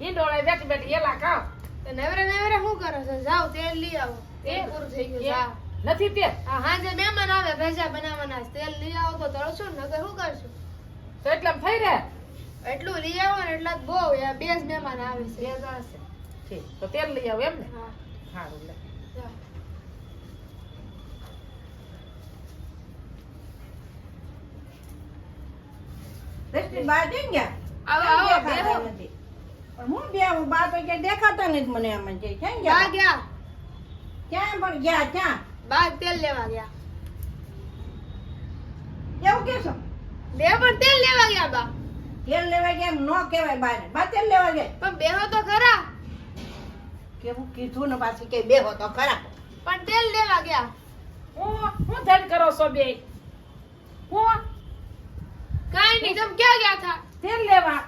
હિંડોળે બેઠી બેઠી એલા ખાવ. નવરે નવરે શું કરો છો? જાવ તેલ લઈ આવો. તેલ પૂરું થઈ ગયું જાવ નથી તેલ. હા જે મહેમાન આવે ભેજા બનાવવાના તેલ લઈ આવો તો તળશો ને શું કરશો? તો એટલે ફઈ રહે? એટલું લઈ આવો ને એટલા બહુ બે જ મહેમાન આવે છે. બે જણ છે. ઠીક. તો તેલ લઈ આવો એમ ને હા. સારું લે. દ્રષ્ટિ બહાર ગયા? આવો આવો બેહો. હું બે બા તો ક્યાંય દેખાતા નથી મને એમ જે ક્યાં ગયા? ગયા. ક્યાં પણ ગયા ક્યાં? બા તેલ લેવા ગયા. એવું કેશો બે પણ તેલ લેવા ગયા બા. તેલ લેવા ગયા એમ ન કહેવાય બાને બા તેલ લેવા ગયા? પણ બેહો તો ખરા. કેવું કીધું ને પાછી કે બેહો તો ખરા. પણ તેલ લેવા ગયા. હું હું ધડ કરો છો બે? હું? કાઈ નહીં તમે ક્યાં ગયા હતા? તેલ લેવા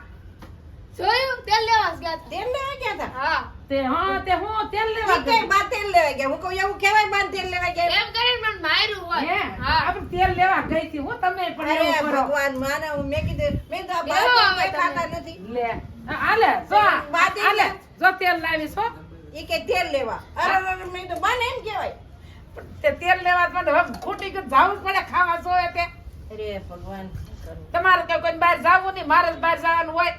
જોયું તેલ લેવા જ ગયા તેલ લેવા ગયા હતા હતા હા તે હા તે હું તેલ લેવા ઈ બા તેલ લેવા ગયા. હું કહું એવું કહેવાય બા તેલ લેવા ગયા? એમ કરીને મને માર્યું હોય. હા આપણે તેલ લેવા ગઈ હતી હું તમે પણ એવું કરો. ભગવાન માને હું મેં કીધું મેં તો બા ખાતા નથી. લે આલે હાલે જો બા તેલ જો તેલ લાવીશ હો. એ કે તેલ લેવા. અરે અરે, મેં તો બા એમ કહેવાય. તે તેલ લેવા મને હવે ખૂટી ગયું જાવું જ પડે ખાવા જોવે તે. અરે ભગવાન તમારે કે કોઈ બહાર જાવું નહીં મારે જ બહાર જવાનું હોય.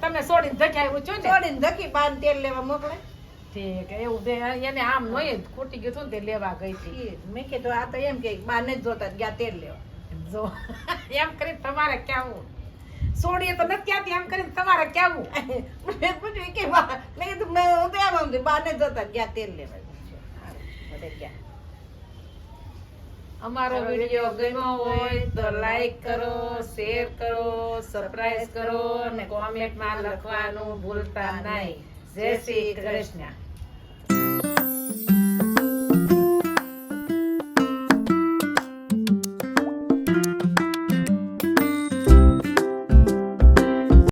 તમે છોડીને જગ્યાએ આવ્યું છો ને? છોડીને ધકી બાને તેલ લેવા મોકલે. એવું એને આમ નોય ખૂટી ગયું હતું ને તે લેવા ગઈ હતી. મેં કીધું આ તો એમ કે બાને જ જોતા ગયા તેલ લેવા. જો એમ કરીને તમારે કેવું સોડીએ તો નથી ક્યાંથી એમ કરીને તમારે કેવું મેં પૂછ્યું કે બા મેં કીધું મેં હું તો એમ સમજી, બાને જોતા ગયા તેલ લેવા. ગયા. અમારો વીડિયો ગમ્યો હોય તો લાઈક કરો શેર કરો સબસ્ક્રાઇબ કરો અને કોમેન્ટમાં લખવાનું ભૂલતા નહીં. જય શ્રી કૃષ્ણ.